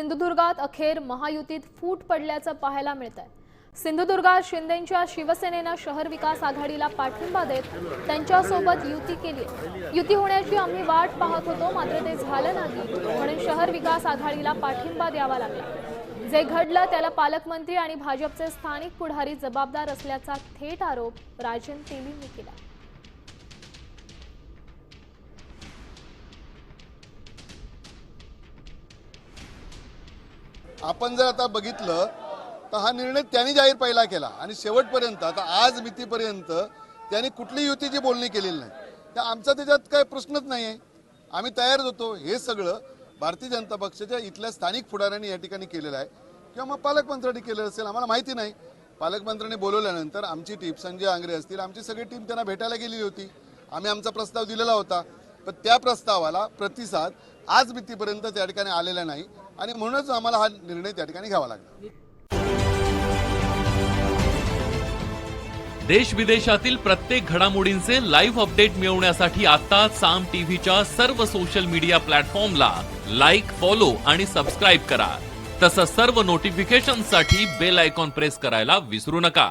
सिंधुदुर्गात अखेर महायुतीत फूट पडल्याचं पाहायला मिळत आहे सिंधुदुर्गात शिंदेच्या शिवसेनेनं शहर विकास आघाडीला पाठिंबा देत त्यांच्यासोबत युती केली युती होण्याची आम्ही वाट पाहत होतो मात्र ते झालं नाही म्हणून शहर विकास आघाडीला पाठिंबा द्यावा लागला. जे घडलं त्याला पालकमंत्री आणि भाजपचे स्थानिक पुढारी जबाबदार असल्याचा थेट आरोप राजन तेलींनी केला. आपण जर आता बघितलं तर हा निर्णय त्यांनी जाहीर पहिला केला. आणि शेवटपर्यंत आता आज मितीपर्यंत त्यांनी कुठली युतीची बोलणी केलेली नाही. तर आमचा त्याच्यात काय प्रश्नच नाही आहे आम्ही तयार होतो. हे सगळं भारतीय जनता पक्षाच्या इथल्या स्थानिक पुढाऱ्यांनी या ठिकाणी केलेलं आहे. किंवा मग पालकमंत्र्यांनी केलेलं असेल आम्हाला माहिती नाही. पालकमंत्र्यांनी बोलवल्यानंतर आमची टीम संजय आंग्रे असतील आमची सगळी टीम त्यांना भेटायला गेलेली होती. आम्ही आमचा प्रस्ताव दिलेला होता. पण त्या प्रस्तावाला प्रतिसाद आज भीतीपर्यंत त्या ठिकाणी आलेला नाही. आणि म्हणूनच आम्हाला हा निर्णय त्या ठिकाणी घ्यावा लागला. देश विदेशातील प्रत्येक घडामोडींचे लाईव्ह अपडेट मिळवण्यासाठी आता साम टीव्हीच्या सर्व सोशल मीडिया प्लॅटफॉर्मला लाईक फॉलो आणि सबस्क्राईब करा. तसंच सर्व नोटिफिकेशनसाठी बेल आयकॉन प्रेस करायला विसरू नका.